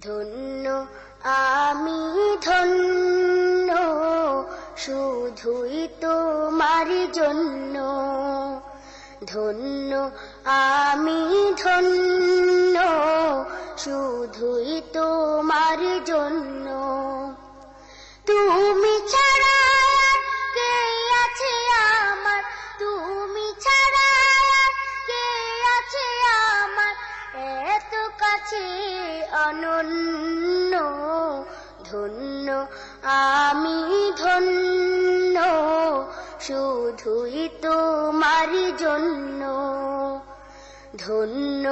ধন্য আমি ধন্য শুধুই তোমার জন্য। ধন্য আমি ধন্য শুধুই তোমার জন্য। কাছে অনন্য ধন্য আমি ধন্য শুধুই তোমার জন্য। ধন্য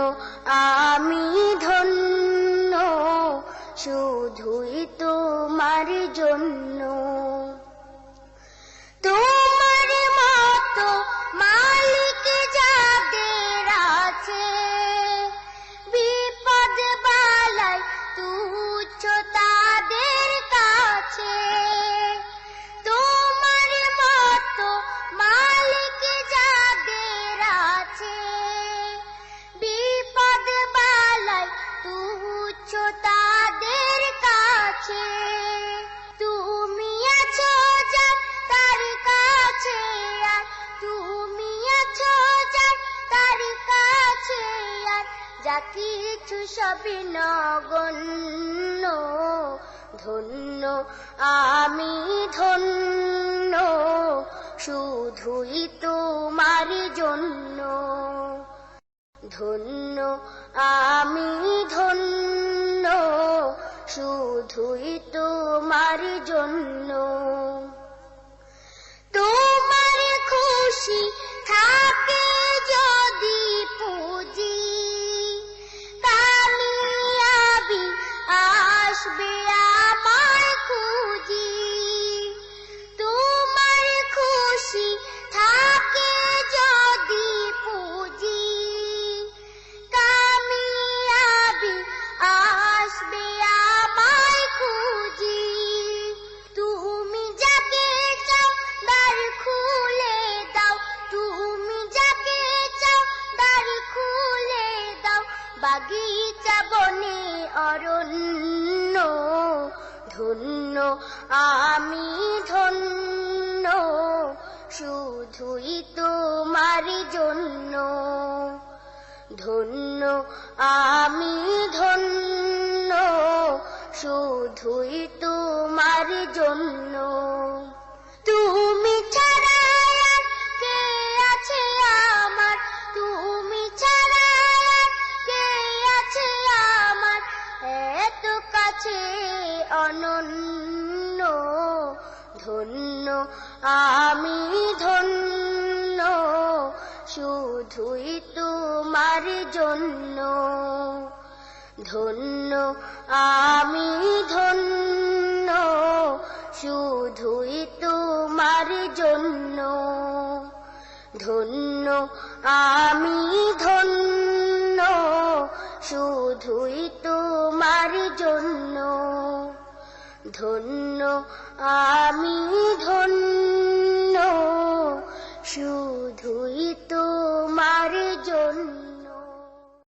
আমি ধন্য শুধুই তোমার জন্য। যা কিছু সবই নগণ্য, ধন্য, আমি ধন্য, শুধুই তোমার জন্য। ধন্য, আমি ধন্য, শুধুই তোমার জন্য। বাগিচা বনে অরণ্য, ধন্য, আমি ধন্য, শুধুই তোমার জন্য। ধন্য, আমি ধন্য, শুধুই তোমার জন্য। অনন্য, ধন্য, আমি ধন্য, শুধুই তোমার জন্য। ধন্য, আমি ধন্য, শুধুই তোমার জন্য। ধন্য, আমি ধন্য, শুধুই তোমার জন্য। ধন্য আমি ধন্য।